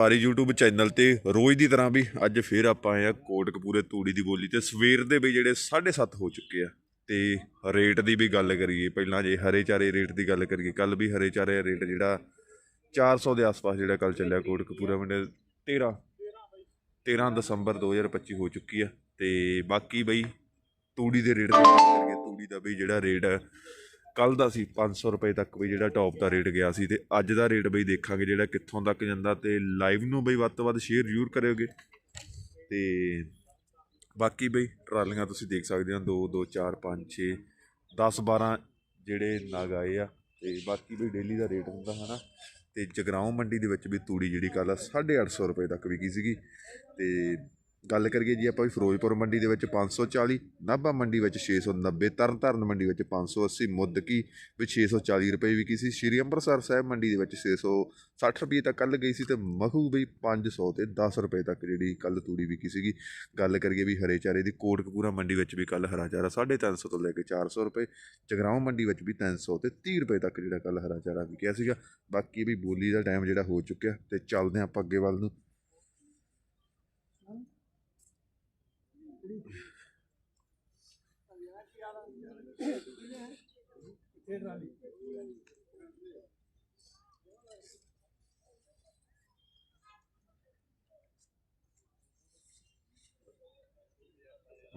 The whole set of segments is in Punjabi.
ਸਾਰੀ YouTube ਚੈਨਲ ਤੇ ਰੋਜ਼ ਦੀ ਤਰ੍ਹਾਂ ਵੀ ਅੱਜ ਫੇਰ ਆਪਾਂ ਆਏ ਆ ਕੋਟਕਪੂਰੇ ਤੂੜੀ ਦੀ ਬੋਲੀ ਤੇ ਸਵੇਰ ਦੇ ਵੀ ਜਿਹੜੇ 7:30 ਹੋ ਚੁੱਕੇ ਆ ਤੇ ਰੇਟ ਦੀ ਵੀ ਗੱਲ ਕਰੀਏ, ਪਹਿਲਾਂ ਜੇ ਹਰੇ ਚਾਰੇ ਰੇਟ ਦੀ ਗੱਲ ਕਰੀਏ ਕੱਲ ਵੀ ਹਰੇ ਚਾਰੇ ਰੇਟ ਜਿਹੜਾ 400 ਦੇ ਆਸ-ਪਾਸ ਜਿਹੜਾ ਕੱਲ ਚੱਲਿਆ ਕੋਟਕਪੂਰਾ ਮੰਡੇ 13 13 ਦਸੰਬਰ 2025 ਹੋ ਚੁੱਕੀ ਆ ਤੇ ਬਾਕੀ ਬਈ ਤੂੜੀ ਦੇ ਰੇਟ ਦੀ ਗੱਲ ਕਰੀਏ, ਤੂੜੀ ਦਾ ਵੀ ਜਿਹੜਾ ਰੇਟ ਹੈ ਕੱਲ ਦਾ ਸੀ 500 ਰੁਪਏ ਤੱਕ ਵੀ ਜਿਹੜਾ ਟੌਪ ਦਾ ਰੇਟ ਗਿਆ ਸੀ ਤੇ ਅੱਜ ਦਾ ਰੇਟ ਬਈ ਦੇਖਾਂਗੇ ਜਿਹੜਾ ਕਿੱਥੋਂ ਤੱਕ ਜਾਂਦਾ ਤੇ ਲਾਈਵ ਨੂੰ ਬਈ ਵੱਧ ਤੋਂ ਵੱਧ ਸ਼ੇਅਰ ਜ਼ਰੂਰ ਕਰਿਓਗੇ। ਤੇ ਬਾਕੀ ਬਈ ਟਰਾਲੀਆਂ ਤੁਸੀਂ ਦੇਖ ਸਕਦੇ ਹੋ 2 2 4 5 6 10 12 ਜਿਹੜੇ ਨਗ ਆਏ ਆ ਤੇ ਬਾਕੀ ਬਈ ਡੇਲੀ ਦਾ ਰੇਟ ਹੁੰਦਾ ਹਨਾ। ਤੇ ਜਗਰਾਉਂ ਮੰਡੀ ਦੇ ਵਿੱਚ ਵੀ ਤੂੜੀ ਜਿਹੜੀ ਕੱਲ 850 ਰੁਪਏ ਤੱਕ ਵਿਕੀ ਸੀਗੀ ਤੇ ਗੱਲ ਕਰੀਏ ਜੀ ਆਪਾਂ ਵੀ ਫਿਰੋਜ਼ਪੁਰ ਮੰਡੀ ਦੇ ਵਿੱਚ 540 ਨਾਭਾ ਮੰਡੀ ਵਿੱਚ 690 ਤਰਨਤਾਰਨ ਮੰਡੀ ਵਿੱਚ 580 ਮੁੱਦਕੀ ਵਿੱਚ 640 ਰੁਪਏ ਵਿਕੀ ਸੀ, ਸ਼੍ਰੀ ਅੰਮ੍ਰਿਤਸਰ ਸਾਹਿਬ ਮੰਡੀ ਦੇ ਵਿੱਚ 660 ਰੁਪਏ ਤੱਕ ਕੱਲ ਗਈ ਸੀ ਤੇ ਮਖੂ ਵੀ 500 ਤੇ 10 ਰੁਪਏ ਤੱਕ ਜਿਹੜੀ ਕੱਲ ਤੂੜੀ ਵਿਕੀ ਸੀਗੀ। ਗੱਲ ਕਰੀਏ ਵੀ ਹਰੇ ਚਾਰੇ ਦੀ, ਕੋਟਕਪੂਰਾ ਮੰਡੀ ਵਿੱਚ ਵੀ ਕੱਲ ਹਰਾ ਚਾਰਾ 350 ਤੋਂ ਲੈ ਕੇ 400 ਰੁਪਏ, ਜਗਰਾਉਂ ਮੰਡੀ ਵਿੱਚ ਵੀ 300 ਤੇ 30 ਰੁਪਏ ਤੱਕ ਜਿਹੜਾ ਕੱਲ ਹਰਾ ਚਾਰਾ ਵਿਕਿਆ ਸੀਗਾ। ਬਾਕੀ ਵੀ ਬੋਲੀ ਦਾ ਟਾਈਮ ਜਿਹੜਾ ਹੋ ਚੁੱਕਿਆ ਤੇ ਚੱਲਦੇ ਹਾਂ ਆਪਾਂ ਅੱਗੇ ਵੱਲ ਨੂੰ।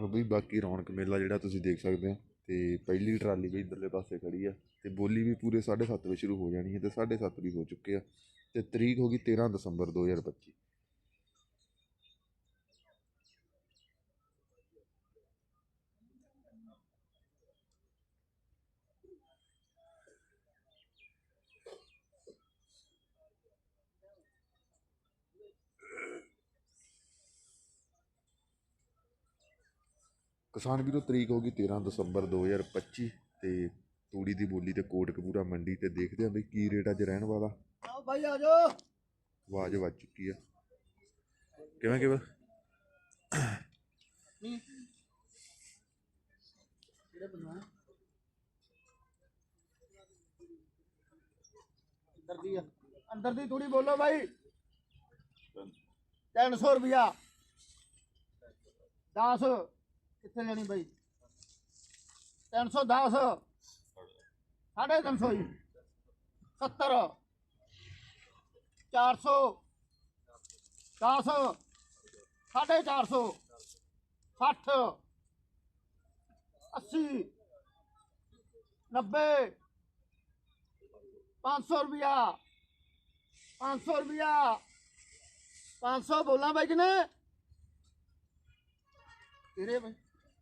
ਬਈ, ਬਾਕੀ ਰੌਣਕ ਮੇਲਾ ਜਿਹੜਾ ਤੁਸੀਂ ਦੇਖ ਸਕਦੇ ਹੋ ਤੇ ਪਹਿਲੀ ਟਰਾਲੀ ਵੀ ਇਧਰਲੇ ਪਾਸੇ ਖੜੀ ਆ ਤੇ ਬੋਲੀ ਵੀ ਪੂਰੇ 7:30 ਵਜੇ ਸ਼ੁਰੂ ਹੋ ਜਾਣੀ ਹੈ ਤੇ 7:30 ਵੀ ਹੋ ਚੁੱਕੇ ਆ ਤੇ ਤਰੀਕ ਹੋ ਗਈ 13 ਦਸੰਬਰ 2025 ਕਿਸਾਨ ਵੀਰੋ ਤਰੀਕ ਹੋ ਗਈ 13 ਦਸੰਬਰ 2025 ਤੇ ਤੂੜੀ ਦੀ ਬੋਲੀ ਤੇ ਕੋਟਕਪੂਰਾ ਮੰਡੀ ਤੇ ਦੇਖਦੇ ਆਂ ਬਈ ਕੀ ਰੇਟ ਅੱਜ ਰਹਿਣ ਵਾਲਾ। ਆਓ ਭਾਈ ਆ ਜਾਓ। ਆਵਾਜ਼ ਵੱਜ ਚੁੱਕੀ ਆ। ਕਿਵੇਂ ਕਿਵੇਂ? ਕਿਹੜੇ ਬਣਵਾ ਅੰਦਰ ਦੀ ਆ। ਅੰਦਰ ਦੀ ਥੋੜੀ ਬੋਲੋ ਭਾਈ 300 ਰੁਪਿਆ 10 ਕਿੱਥੇ ਲੈਣੀ ਬਾਈ? 310 350 ਜੀ। 70 400 10 450 60 80 90 500 ਰੁਪਿਆ 500 ਰੁਪਿਆ 500 ਬੋਲਾਂ ਬਾਈ ਕਿਨੇ? ਤੇਰੇ ਬਾਈ।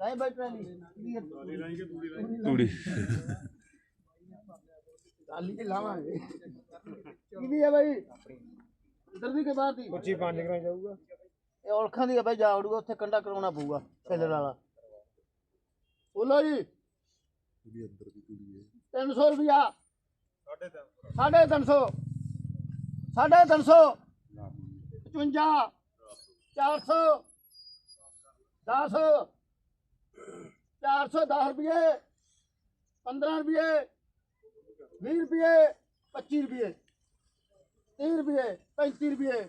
ਨਹੀਂ ਬਾਈ ਟਰਾਲੀ। ਤੂੜੀ। ਟਰਾਲੀ ਤੇ ਲਾਵਾਂਗੇ। ਕਿਹਦੀ ਹੈ ਬਾਈ? ਇਧਰ ਦੀ ਕੇ ਬਾਹਰ ਦੀ? ਪੱਚੀ ਪੰਜ ਗਰਾਂ ਜਾਊਗਾ। ਇਹ ਔਲਖਾਂ ਦੀ ਹੈ ਬਾਈ ਜਾ ਉੜੂਗਾ ਉੱਥੇ ਕੰਡਾ ਕਰਾਉਣਾ ਪਊਗਾ ਸੈਲਰ ਵਾਲਾ। ਬੋਲੋ ਜੀ। ਵੀ ਅੰਦਰ ਦੀ ਤੂੜੀ ਹੈ। 300 ਰੁਪਿਆ ਸਾਢੇ 300 ਸਾਢੇ 300 55 400 10 410 ਰੁਪਏ 15 ਰੁਪਏ 20 ਰੁਪਏ 25 ਰੁਪਏ 30 ਰੁਪਏ 35 ਰੁਪਏ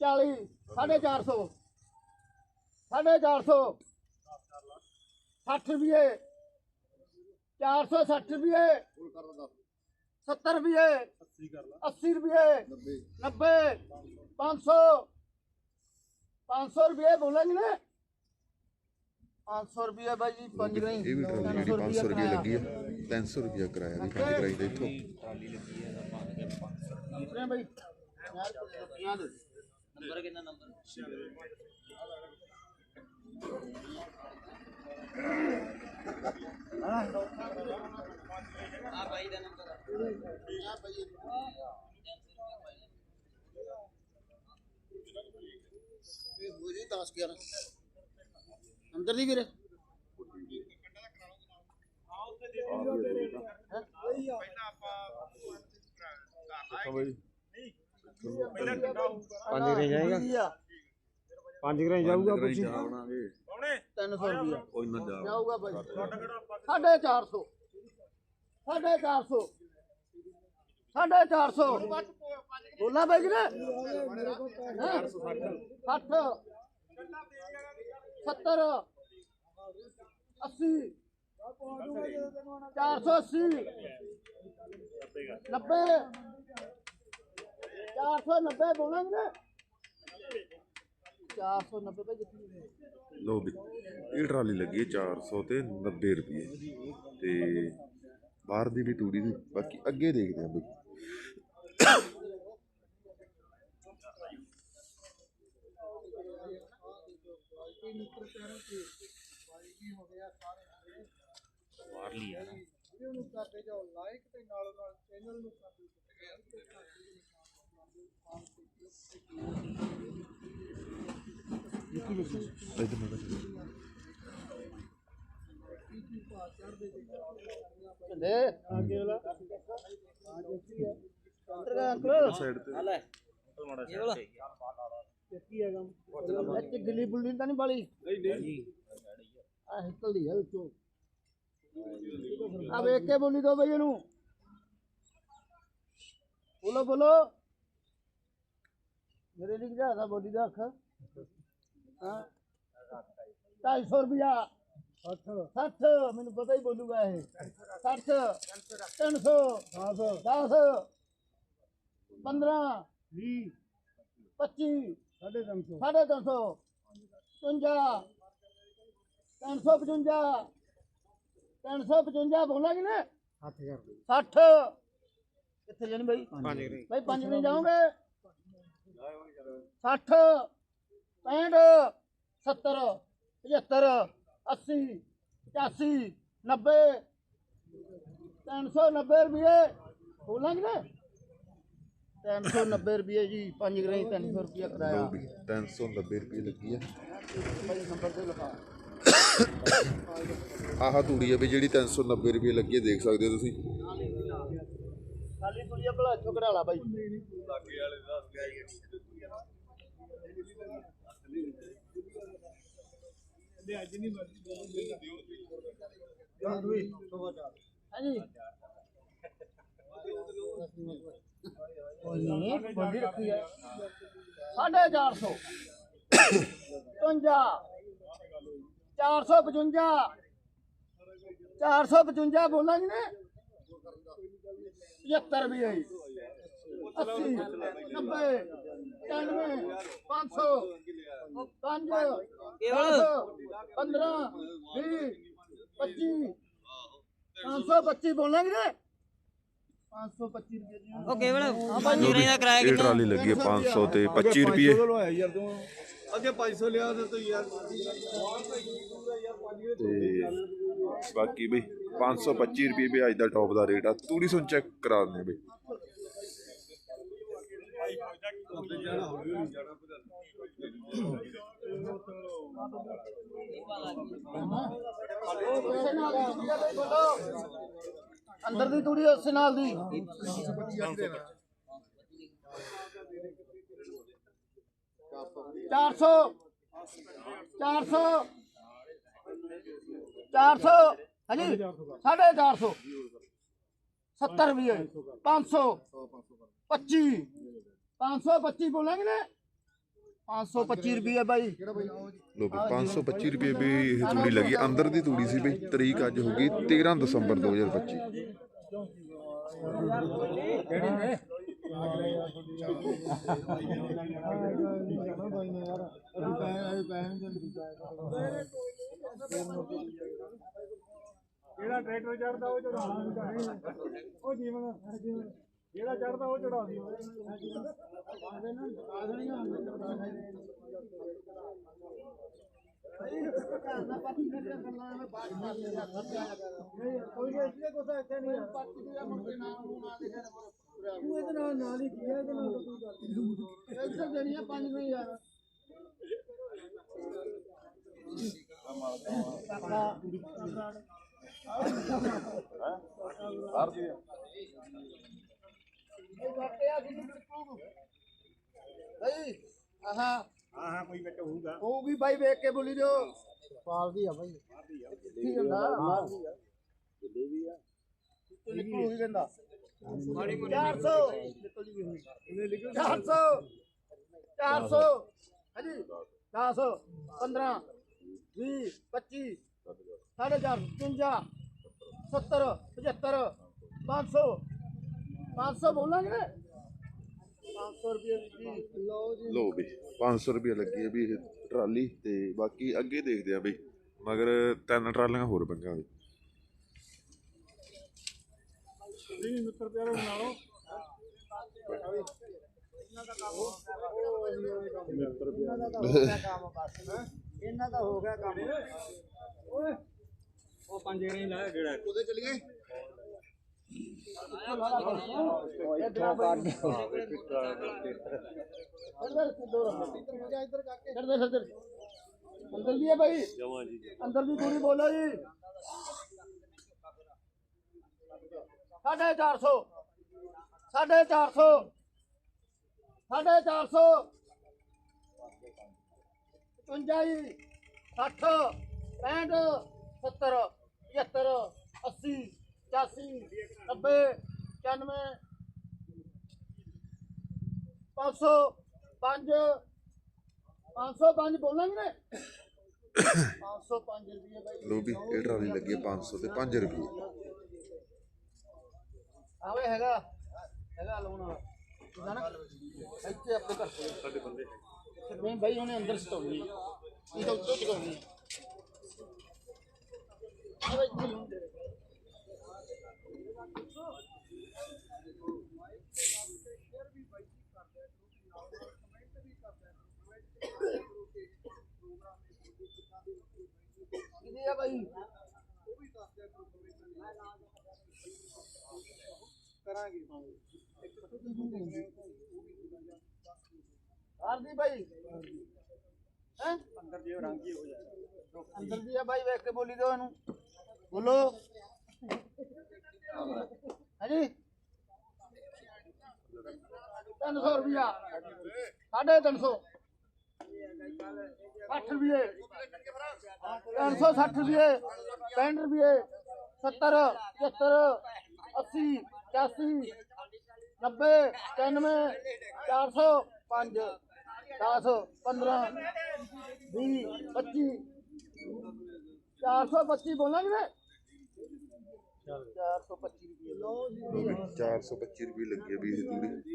40 ਸਾਢੇ 400 ਸਾਢੇ 400 60 ਰੁਪਏ 460 ਰੁਪਏ 70 ਰੁਪਏ 80 ਰੁਪਏ 90 500 500 ਰੁਪਏ ਬੋਲਾਂਗੇ ਨਾ। 500 ਰੁਪਏ ਬਾਈ ਜੀ ਪੰਜ ਗਈ ਇਹ ਵੀ ਟਰਾਲੀ ਜਿਹੜੀ 500 ਰੁਪਏ ਲੱਗੀ ਆ 300 ਰੁਪਏ ਕਿਰਾਇਆ ਵੀ ਪੰਜ ਕਰਾਈ ਦਾ ਇੱਥੋਂ ਆਪਣੇ ਬਾਈ ਯਾਰ ਰੁਪਈਆਂ ਦੇ ਨੰਬਰ ਕਿੰਨਾ ਨੰਬਰ 10 11 ਅੰਦਰ ਦੀ ਵੀਰੇ। ਪੰਜ ਗਰੇ ਜਾਏਗਾ? ਪੰਜ ਗਰੇ ਜਾਊਗਾ ਪੁੱਛੀ। 300 ਰੁਪਿਆ ਕੋਈ ਨਾ ਜਾਊਗਾ ਬਾਈ। ਸਾਢੇ 400 ਸਾਢੇ 400 ਸਾਢੇ 400 ਬੋਲਾ ਬਾਈ ਜੀ 60 70 80 480 90 490 ਬੋਲਾਂਗੇ ਨਾ 490 ਭਾਈ ਕਿੱਥੇ ਲੋ ਵੀ, ਇਹ ਟਰਾਲੀ ਲੱਗੀ ਹੈ 400 ਤੇ 90 ਰੁਪਏ। ਤੇ ਬਾਹਰ ਦੀ ਵੀ ਤੂੜੀ ਦੀ ਬਾਕੀ ਅੱਗੇ ਦੇਖਦੇ ਆ ਬਈ। ਮਾਰ ਲਈ ਯਾਰ ਵੀਡੀਓ ਨੂੰ ਕਰਦੇ ਜਾਓ ਲਾਈਕ ਤੇ ਨਾਲੋਂ ਨਾਲ ਚੈਨਲ ਨੂੰ ਕਰ ਦਿਓ ਇੱਧਰ ਨੂੰ ਝੰਡੇ ਅੱਗੇ ਵਾਲਾ ਅੰਦਰ ਦਾ ਅੰਕਲ ਸਾਈਡ ਤੇ ਇੱਥੇ ਗਿੱਲੀ ਬੁੱਲੀ ਤਾਂ ਨਹੀਂ ਬਾਲੀ? ਆ ਨਿਕਲਦੀ ਹੈ ਵਿੱਚੋਂ। ਆ ਵੇਖ ਕੇ ਬੋਲੀ ਦੋ ਬਈ ਇਹਨੂੰ। ਬੋਲੋ ਬੋਲੋ। ਮੇਰੇ ਲਈ ਕਿਹਦਾ ਬੋਲੀ ਦਾ ਅੱਖ? ਹਾਂ। 250 ਰੁਪਿਆ 60 60 ਮੈਨੂੰ ਪਤਾ ਹੀ ਬੋਲੂਗਾ ਇਹ। 60 300 10 10 15 20 25 ਸਾਢੇ 300 ਸਾਢੇ 300 55 355 355 ਬੋਲਾਂਗੇ ਨਾ 60 ਕਿੱਥੇ ਜਾਣੀ ਬਾਈ? ਪੰਜ ਬਾਈ ਪੰਜ ਨਹੀਂ ਜਾਓਗੇ? 60 65 70 75 80 85 90 390 ਰੁਪਏ ਬੋਲਾਂਗੇ ਨਾ 390 ਰੁਪਏ ਜੀ 5 ਗ੍ਰਾਈ 300 ਰੁਪਏ ਕਿਰਾਇਆ। ਲੋ ਵੀ 390 ਰੁਪਏ ਲੱਗੀ ਆ। ਭਾਈ ਨੰਬਰ ਤੇ ਲਿਖਾ। ਆਹ ਤੂੜੀ ਆ ਵੀ ਜਿਹੜੀ 390 ਰੁਪਏ ਲੱਗੀ ਹੈ ਦੇਖ ਸਕਦੇ ਹੋ ਤੁਸੀਂ। ਖਾਲੀ ਦੁਨੀਆ ਭਲਾ ਝਗੜਾ ਲਾ ਬਾਈ। ਹਾਂਜੀ। ਨਹੀਂ ਬੰਦੀ ਰੱਖੀ ਹੈ ਸਾਢੇ 400 55 455 455 ਬੋਲਾਂਗੇ ਨਾ। 75 ਵੀ ਆਈ 80 90 95 500 5 15 20 25 525 ਬੋਲਾਂਗੇ ਨਾ। 525 ਰੁਪਏ ਜੀ ਉਹ ਕੇਵਲ ਗਰੇ ਦਾ ਕਿਰਾਇਆ ਇਹ ਕਿੰਨਾ ਟਰਾਲੀ ਲੱਗੀ ਹੈ 500 ਤੇ 25 ਰੁਪਏ ਯਾਰ ਤੂੰ ਅੱਗੇ 500 ਲਿਆ ਤੇ ਤੂੰ ਯਾਰ ਤੇ ਬਾਕੀ ਬਈ 525 ਰੁਪਏ ਵੀ ਅੱਜ ਦਾ ਟੌਪ ਦਾ ਰੇਟ ਆ ਤੂੜੀ ਸੁਣ ਚੈੱਕ ਕਰਾ ਦਿੰਦੇ ਬਈ ਅੰਦਰ ਦੀ ਤੂੜੀ, ਉਸੇ ਨਾਲ ਦੀ। ਚਾਰ ਸੌ ਚਾਰ ਸੌ ਚਾਰ ਸੌ, ਹਾਂਜੀ, ਸਾਢੇ ਚਾਰ ਸੌ। ਸੱਤਰ ਵੀ ਹੈ ਪੰਜ ਸੌ, ਪੱਚੀ। ਪੰਜ ਸੌ ਪੱਚੀ ਬੋਲਾਂਗੇ ਨਾ? ਪੰਜ ਸੌ ਪੱਚੀ ਰੁਪਏ ਬਾਈ। ਲੋ ਵੀ 525 ਰੁਪਏ ਵੀ ਇਹ ਤੂੜੀ ਲੱਗੀ। ਅੰਦਰ ਦੀ ਤੂੜੀ ਸੀ ਬਈ ਤਰੀਕ ਅੱਜ ਹੋ ਗਈ 13 ਦਸੰਬਰ 2025 ਜਿਹੜਾ ਟਰੈਕਟਰ ਚੜਦਾ ਉਹ ਚੜਾਉਣਾ। ਉਹ ਜੀਵਨ ਜੀਵਨ। ਜਿਹੜਾ ਚੜਦਾ ਉਹ ਚੜਾਉਂਦੀ ਕੋਈ ਨਹੀਂ ਕੁਛ ਇੱਥੇ ਨਹੀਂ ਪਾਰਟੀ ਦੇ ਮੁੰਡੇ ਨਾਮ ਨੂੰ ਨਾ ਲਿਖਿਆ ਤੂੰ ਇਹਦੇ ਨਾਲ ਨਾਲ ਹੀ ਕੀਆ ਇਹਦੇ ਨਾਲ ਤਾਂ ਤੂੰ ਕਰ ਇੱਥੇ ਦੇਣੀਆਂ ਪੰਜ ਨਹੀਂ ਯਾਰ ਭਾਈ ਆਹਾਂ। ਹਾਂ ਹਾਂ ਕੋਈ ਵਿੱਚ ਹੋਊਗਾ। ਉਹ ਵੀ ਬਾਈ ਵੇਖ ਕੇ ਬੋਲੀ ਦਿਓ। ਪਾਲਦੀ ਆ ਬਾਈ। ਕੀ ਹੁੰਦਾ ਮਾਰਦੀ ਆ। ਜਿੱਦੇ ਵੀ ਆ ਨਿਕਲੂ ਹੀ ਕਹਿੰਦਾ 400 400 400 ਹਾਂਜੀ। 10 15 20 25 ਸਾਢੇ ਚਾਰ 55 70 75 500 500 ਬੋਲਾਂਗੇ ਨਾ? 500 ਰੁਪਏ ਦੀ ਲਓ ਜੀ। ਲੋ ਵੀ 500 ਰੁਪਏ ਲੱਗੀ ਹੈ ਵੀ ਇਹ ਟਰਾਲੀ ਤੇ ਬਾਕੀ ਅੱਗੇ ਦੇਖਦੇ ਆ ਬਈ ਮਗਰ ਤਿੰਨ ਟਰਾਲੀਆਂ ਹੋਰ ਪੰਗਾ ਵੀ ਨਹੀਂ ਮਿੱਤਰ ਪਿਆਰੋ ਬਣਾ ਲਓ ਇਹਨਾਂ ਦਾ ਹੋ ਗਿਆ ਕੰਮ। ਉਹ ਪੰਜ ਗਰੇ ਲਾਇਆ ਜਿਹੜਾ ਉਹਦੇ ਚਲੀਏ? ਅੰਦਰ ਵੀ ਹੈ ਭਾਈ ਅੰਦਰ ਵੀ ਪੂਰੀ ਬੋਲੋ ਜੀ ਸਾਢੇ ਚਾਰ ਸੌ ਸਾਢੇ ਚਾਰ ਸੌ ਸਾਢੇ ਚਾਰ ਸੌ ਪਚਵੰਜਾ ਜੀ 60 65 70 75 80 85 90 95 500 5 505 ਬੋਲਾਂਗੇ ਨੇ? 505 ਰੁਪਏ ਬਾਈ। ਲੋ ਵੀ ਇਹ ਟਰਾਲੀ ਲੱਗੀ ਹੈ 500 ਤੇ 5 ਰੁਪਏ। ਆਵੇ ਹੈਗਾ ਹੈਗਾ ਲਾਉਣ ਵਾਲਾ ਆ ਨਾ? ਇੱਥੇ ਆਪਣੇ ਘਰ ਕੋਲ। ਸਾਡੇ ਬੰਦੇ ਨਹੀਂ ਬਾਈ ਉਹਨੇ ਅੰਦਰ ਸਟਾਉਣੀ ਇਹ ਤਾਂ ਉੱਤੋਂ ਚਕਾਉਣੀ ਆ। ਬਾਈ ਇੱਥੇ ਲਾਉਣ ਦੇ। ਆ ਬਾਈ? ਆਰਦੀ ਬਾਈ। ਹੈ? ਅੰਦਰ ਜੇ ਰੰਗ ਹੀ ਹੋ ਜਾਏ ਅੰਦਰ ਦੀ ਆ ਬਾਈ ਵੇਖ ਕੇ ਬੋਲੀ ਦਿਓ ਇਹਨੂੰ। ਬੋਲੋ। ਹਾਂਜੀ। 300 ਰੁਪਿਆ ਸਾਢੇ 300 60 ਰੁਪਏ 360 ਰੁਪਏ 65 ਰੁਪਏ 70 75 80 85 90 99 400 5 10 15 20 25 425 ਬੋਲਾਂਗੇ ਨੇ 425 ਰੁਪਏ। ਲਓ ਜੀ 425 ਰੁਪਏ ਲੱਗੀ ਹੈ ਵੀ ਇਹ ਤੂੜੀ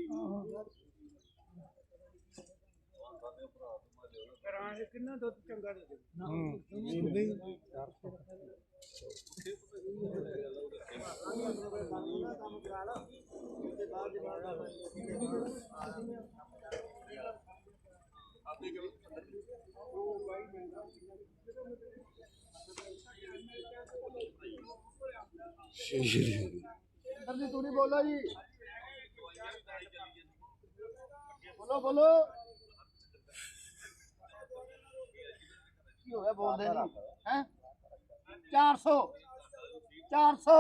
ਜਲਦੀ ਤੂੜੀ ਬੋਲੋ ਜੀ। ਬੋਲੋ ਬੋਲੋ। ਕੀ ਹੋਇਆ ਬੋਲਦੇ ਨਹੀਂ? ਹੈ? 400 400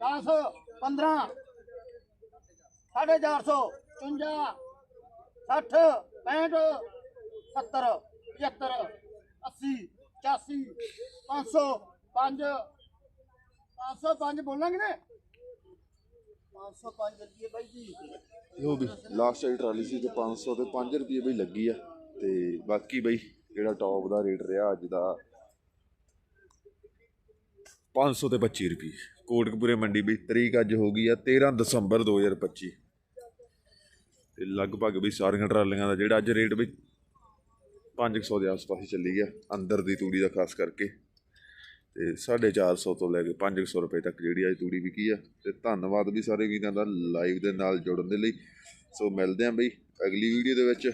10 15 ਸਾਢੇ 400 55 60 65 70 75 80 85 500 5 505 ਬੋਲਾਂਗੇ ਨੇ। 505 ਰੁਪਏ ਬਾਈ ਜੀ। ਲੋ ਵੀ ਲਾਸਟ ਵਾਲੀ ਟਰਾਲੀ ਸੀ ਤੇ 500 ਤੇ 5 ਰੁਪਏ ਬਈ ਲੱਗੀ ਆ। ਤੇ ਬਾਕੀ ਬਈ, ਜਿਹੜਾ ਟੌਪ ਦਾ ਰੇਟ ਰਿਹਾ ਅੱਜ ਦਾ 500 ਤੇ 25 ਰੁਪਏ। ਕੋਟਕਪੂਰੇ ਮੰਡੀ ਵੀ ਤਰੀਕ ਅੱਜ ਹੋ ਗਈ ਆ 13 ਦਸੰਬਰ 2025 ਤੇ ਲਗਭਗ ਵੀ ਸਾਰੀਆਂ ਟਰਾਲੀਆਂ ਦਾ ਜਿਹੜਾ ਅੱਜ ਰੇਟ ਬਈ 500 ਦੇ ਆਸ-ਪਾਸ ਹੀ ਚੱਲੀ ਗਿਆ ਅੰਦਰ ਦੀ ਤੂੜੀ ਦਾ ਖਾਸ ਕਰਕੇ। ਤੇ 450 ਤੋਂ ਲੈ ਕੇ 500 ਰੁਪਏ ਤੱਕ ਜਿਹੜੀ ਅੱਜ ਤੂੜੀ ਵਿਕੀ ਆ। ਤੇ ਧੰਨਵਾਦ ਵੀ ਸਾਰੇ ਵੀਰਾਂ ਦਾ ਲਾਈਵ ਦੇ ਨਾਲ ਜੁੜਨ ਦੇ ਲਈ। ਸੋ ਮਿਲਦੇ ਆਂ ਬਈ ਅਗਲੀ ਵੀਡੀਓ ਦੇ ਵਿੱਚ।